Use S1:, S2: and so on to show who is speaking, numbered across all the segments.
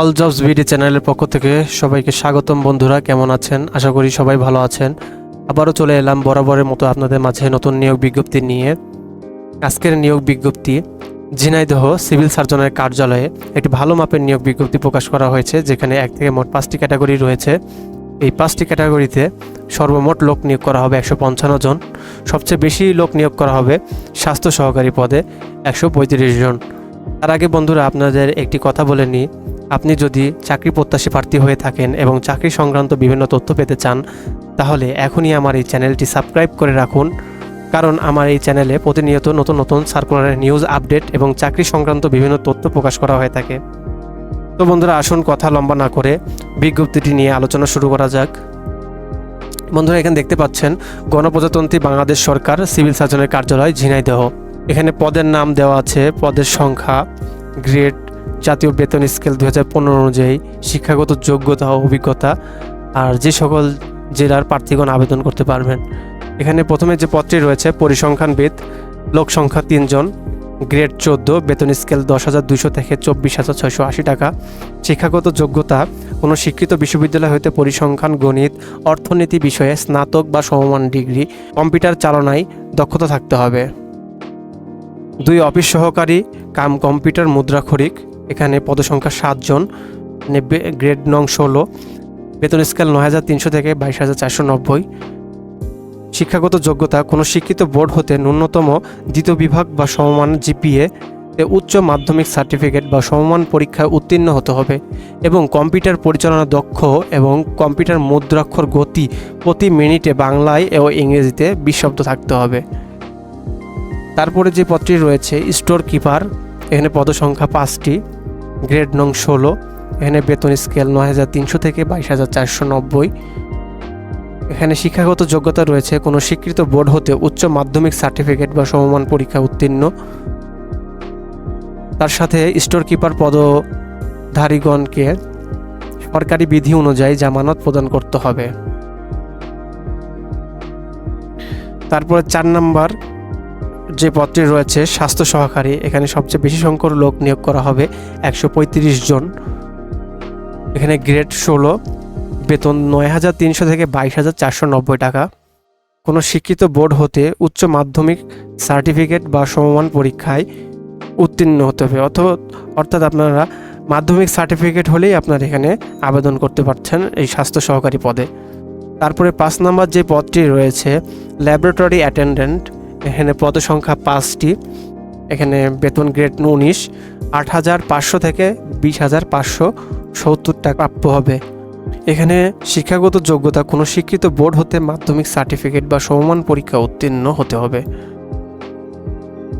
S1: All jobs ভিডি চ্যানেলের পক্ষ থেকে সবাইকে স্বাগতম বন্ধুরা, কেমন আছেন? আশা করি সবাই ভালো আছেন। আবারও চলে এলাম বরাবরের মতো আপনাদের মাঝে নতুন নিয়োগ বিজ্ঞপ্তি নিয়ে। আজকের নিয়োগ বিজ্ঞপ্তি, ঝিনাইদহ সিভিল সার্জনের কার্যালয়ে একটি ভালো মাপের নিয়োগ বিজ্ঞপ্তি প্রকাশ করা হয়েছে, যেখানে এক থেকে মোট পাঁচটি ক্যাটাগরি রয়েছে। এই পাঁচটি ক্যাটাগরিতে সর্বমোট লোক নিয়োগ করা হবে একশো পঞ্চান্ন জন। সবচেয়ে বেশি লোক নিয়োগ করা হবে স্বাস্থ্য সহকারী পদে একশো পঁয়ত্রিশ জন। তার আগে বন্ধুরা, আপনাদের একটি কথা বলে নিই আপনি যদি চাকরি প্রত্যাশী প্রার্থী হয়ে থাকেন এবং চাকরি সংক্রান্ত বিভিন্ন তথ্য পেতে চান, তাহলে এখনই আমার এই চ্যানেলটি সাবস্ক্রাইব করে রাখুন। কারণ আমার এই চ্যানেলে প্রতিনিয়ত নতুন নতুন সার্কুলারের নিউজ আপডেট এবং চাকরি সংক্রান্ত বিভিন্ন তথ্য প্রকাশ করা হয়ে থাকে। তো বন্ধুরা, আসুন কথা লম্বা না করে বিজ্ঞপ্তিটি নিয়ে আলোচনা শুরু করা যাক। বন্ধুরা, এখানে দেখতে পাচ্ছেন, গণপ্রজাতন্ত্রী বাংলাদেশ সরকার সিভিল সার্জনের কার্যালয় ঝিনাইদহ। এখানে পদের নাম দেওয়া আছে, পদের সংখ্যা গ্রেড জাতীয় বেতন স্কেল দু হাজার পনেরো অনুযায়ী শিক্ষাগত যোগ্যতা ও অভিজ্ঞতা আর যে সকল জেলার প্রার্থীগণ আবেদন করতে পারবেন। এখানে প্রথমে যে পদটি রয়েছে, পরিসংখ্যানবিদ, লোক সংখ্যা তিনজন, গ্রেড চোদ্দ, বেতন স্কেল দশ হাজার দুশো থেকে চব্বিশ হাজার ছয়শো আশি টাকা। শিক্ষাগত যোগ্যতা, কোনো শিক্ষিত বিশ্ববিদ্যালয় হতে পরিসংখ্যান, গণিত, অর্থনীতি বিষয়ে স্নাতক বা সমমান ডিগ্রি, কম্পিউটার চালনায় দক্ষতা থাকতে হবে। দুই, অফিস সহকারী, কাম কম্পিউটার মুদ্রাক্ষরিক এখানে পদসংখ্যা সাতজন মানে গ্রেড নং ষোলো, বেতন স্কেল নয় হাজার তিনশো থেকে বাইশ হাজার চারশো নব্বই। শিক্ষাগত যোগ্যতা, কোনো শিক্ষিত বোর্ড হতে ন্যূনতম দ্বিতীয় বিভাগ বা সমমান জিপিএ এ উচ্চ মাধ্যমিক সার্টিফিকেট বা সমমান পরীক্ষায় উত্তীর্ণ হতে হবে এবং কম্পিউটার পরিচালনা দক্ষ এবং কম্পিউটার মুদ্রাক্ষর গতি প্রতি মিনিটে বাংলায় ও ইংরেজিতে বিশ শব্দ থাকতে হবে। তারপরে যে পদটি রয়েছে স্টোর কিপার এখানে পদসংখ্যা পাঁচটি, গ্রেড নং ষোলো, এখানে বেতন স্কেল নয় হাজার তিনশো থেকে বাইশ হাজার চারশো নব্বই। এখানে শিক্ষাগত যোগ্যতা রয়েছে, কোনো স্বীকৃত বোর্ড হতে উচ্চ মাধ্যমিক সার্টিফিকেট বা সমমান পরীক্ষা উত্তীর্ণ। তার সাথে স্টোর কিপার পদধারীগণকে সরকারি বিধি অনুযায়ী জামানত প্রদান করতে হবে। তারপরে চার নাম্বার যে পদটি রয়েছে, স্বাস্থ্য সহকারী, এখানে সবচেয়ে বেশি সংখ্যক লোক নিয়োগ করা হবে, একশো পঁয়ত্রিশ জন। এখানে গ্রেড ষোলো, বেতন নয় হাজার তিনশো থেকে বাইশ হাজার চারশো নব্বই টাকা। কোনো শিক্ষিত বোর্ড হতে উচ্চ মাধ্যমিক সার্টিফিকেট বা সমমান পরীক্ষায় উত্তীর্ণ হতে হবে, অথবা অর্থাৎ আপনারা মাধ্যমিক সার্টিফিকেট হলেই আপনারা এখানে আবেদন করতে পারছেন এই স্বাস্থ্য সহকারী পদে। তারপরে পাঁচ নাম্বার যে পদটি রয়েছে, ল্যাবরেটরি অ্যাটেন্ডেন্ট এখানে পদ সংখ্যা পাঁচটি। এখানে বেতন গ্রেড উনিশ, আট হাজার পাঁচশো থেকে বিশ হাজার পাঁচশো সত্তর টাকা প্রাপ্য হবে। এখানে শিক্ষাগত যোগ্যতা, কোনো শিক্ষিত বোর্ড হতে মাধ্যমিক সার্টিফিকেট বা সমমান পরীক্ষা উত্তীর্ণ হতে হবে।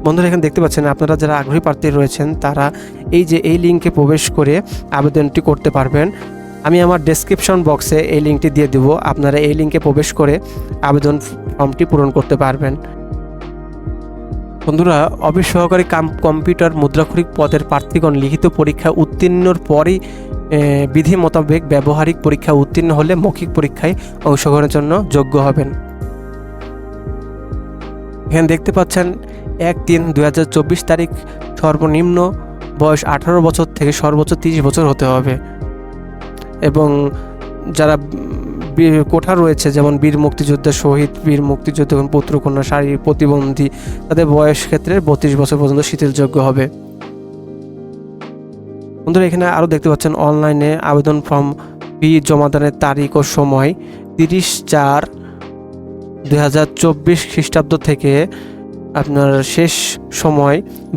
S1: বন্ধুরা, এখানে দেখতে পাচ্ছেন, আপনারা যারা আগ্রহী প্রার্থী রয়েছেন, তারা এই যে এই লিঙ্কে প্রবেশ করে আবেদনটি করতে পারবেন। আমি আমার ডেসক্রিপশন বক্সে এই লিঙ্কটি দিয়ে দেব। আপনারা এই লিঙ্কে প্রবেশ করে আবেদন ফর্মটি পূরণ করতে পারবেন। বন্ধুরা, অফিস সহকারী কাম, কম্পিউটার মুদ্রাক্ষরিক পদের প্রার্থীগণ লিখিত পরীক্ষা উত্তীর্ণর পরই বিধি মোতাবেক ব্যবহারিক পরীক্ষা উত্তীর্ণ হলে মৌখিক পরীক্ষায় অংশগ্রহণের জন্য যোগ্য হবেন। এখানে দেখতে পাচ্ছেন, এক তিন দুই তারিখ সর্বনিম্ন বয়স আঠারো বছর থেকে সর্বোচ্চ তিরিশ বছর হতে হবে। এবং যারা কোঠা রয়েছে, যেমন বীর মুক্তিযোদ্ধা শহীদ, বীর মুক্তিযোদ্ধা এবং পুত্রকন্যা শারীরিক প্রতিবন্ধী। তাদের বয়স ক্ষেত্রে বত্রিশ বছর পর্যন্ত শীতলযোগ্য হবে। বন্ধুরা, এখানে আরও দেখতে পাচ্ছেন, অনলাইনে আবেদন ফর্ম ফি জমাদানের তারিখ ও সময় তিরিশ চার দুই হাজার চব্বিশ খ্রিস্টাব্দ থেকে আপনার শেষ সময়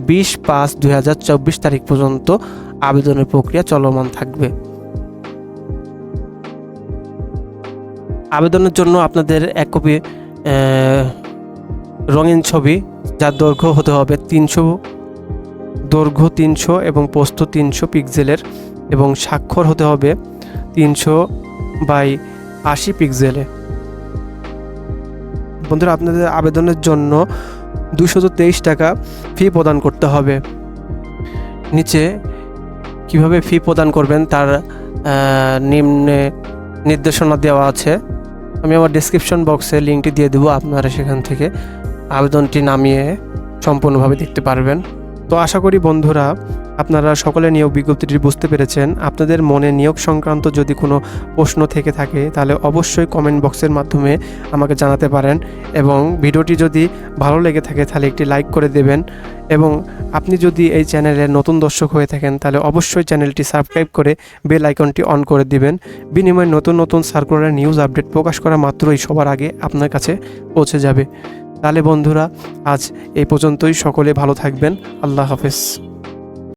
S1: বিশ পাঁচ দুই হাজার চব্বিশ তারিখ পর্যন্ত আবেদনের প্রক্রিয়া চলমান থাকবে। আবেদনের জন্য আপনাদের এক কপি রঙিন ছবি, যার দৈর্ঘ্য হতে হবে তিনশো, দৈর্ঘ্য তিনশো এবং পোস্ত তিনশো পিক্সেলের এবং স্বাক্ষর হতে হবে তিনশো বাই আশি পিক্সেলে। বন্ধুরা, আপনাদের আবেদনের জন্য দুশো তেইশ টাকা ফি প্রদান করতে হবে। নিচে কীভাবে ফি প্রদান করবেন তার নিম্নে নির্দেশনা দেওয়া আছে। আমি আমার ডিসক্রিপশন বক্সে লিঙ্কটি দিয়ে দেবো, আপনারা সেখান থেকে আবেদনটি নামিয়ে সম্পূর্ণভাবে দেখতে পারবেন। তো আশা করি বন্ধুরা, আপনারা সকলে নিয়োগ বিজ্ঞপ্তিটি বুঝতে পেরেছেন। আপনাদের মনে নিয়োগ সংক্রান্ত যদি কোনো প্রশ্ন থেকে থাকে, তাহলে অবশ্যই কমেন্ট বক্সের মাধ্যমে আমাকে জানাতে পারেন এবং ভিডিওটি যদি ভালো লেগে থাকে, তাহলে একটি লাইক করে দেবেন এবং আপনি যদি এই চ্যানেলের নতুন দর্শক হয়ে থাকেন, তাহলে অবশ্যই চ্যানেলটি সাবস্ক্রাইব করে বেল আইকনটি অন করে দিবেন। বিনিময়ে নতুন নতুন সার্কুলার নিউজ আপডেট প্রকাশ করা মাত্রই সবার আগে আপনার কাছে পৌঁছে যাবে। তাহলে বন্ধুরা আজ এই পর্যন্তই। সকলে ভালো থাকবেন। আল্লাহ হাফেজ।